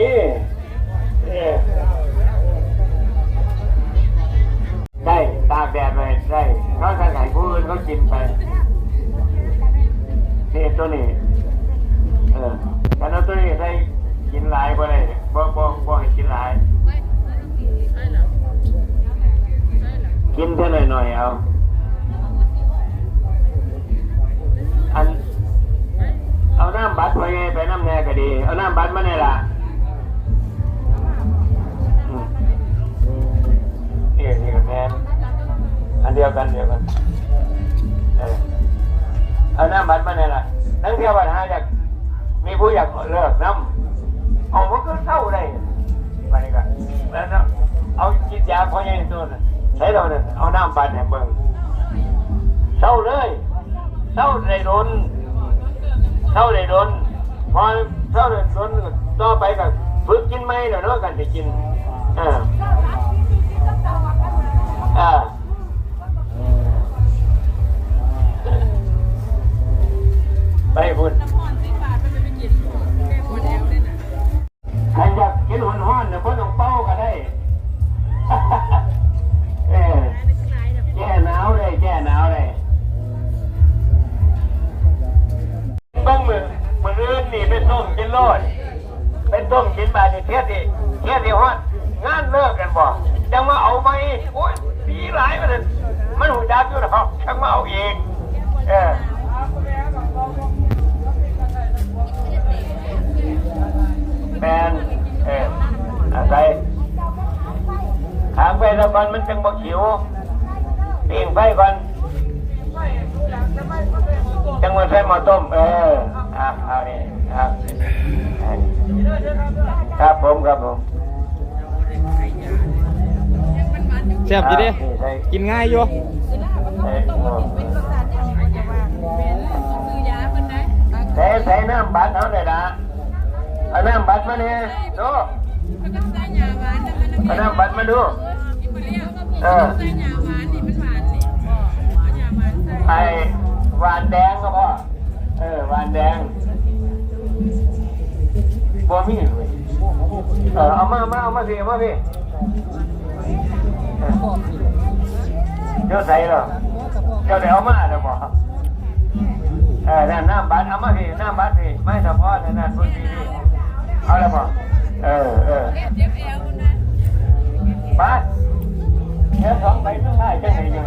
นี่ได้ตากแดดเลยได้เขาใส่ไข่ผู้อื่นเขากินไปนี่ตัวนี้ เออแต่เอาตัวนี้ได้กินหลายบ่ได้บ่บ่บ่ให้กินหลาย กินเท่าหน่อยหน่อยๆเอาอันเอาน้ำบัตรไปไงไปน้ำแน่ก็ดี เอาน้ำบัตรมาเนี่ยล่ะากินยาพอยังตัวน่ะใช้เราเนี่ยเอาน้ำบัตรให้เบิ่งเศร้าเลยเศร้าในโดนเท่าได้โดนพอเท่าได้โดนต่อไปก็ฝึกกินไมเดี๋ยวเนาะกันจะกินอ่าอ่าไปพุ่น โลดไปต้มกินมาเนี่เทียดดิเทียดดิฮอดงานเลิกกันบ่จังมาเอาไหมโอ้ยปีหลายมันมันหูดักอยู่นะครับจังมาเอาอีกเออแมนเอออะไรขางไปล้วก่อนมันจังบ่ขิวปิ้งไฟก่อนจังหวัดใช้หมอต้ม เอออะ ครับผมครับผมแซ่บอยู่เด้ครับนี่ใส่กินง่ายอยู่ใส่ใส่ใส่น้ำบัตรเอาได้ละเอาน้ำบัตรมาเนี่ยดูเอาน้ำบัตรมาดูเออไอ้หวานแดงก็พอเออหวานแดง บ่มีเลยเออเอามามาเอามาสิเอามาสิเจ้าใส่เหรอเจ้าเดี๋ยวเอามาเดี๋ยวบอกเออนั่นน้ำบัตรเอามาสิน้ำบัตรสิไม่เฉพาะนั่นนั่นพุ่นสิเอาแล้วบอกเออเออบัตรเดี๋ยวสองไปไม่ได้จังไหนจัง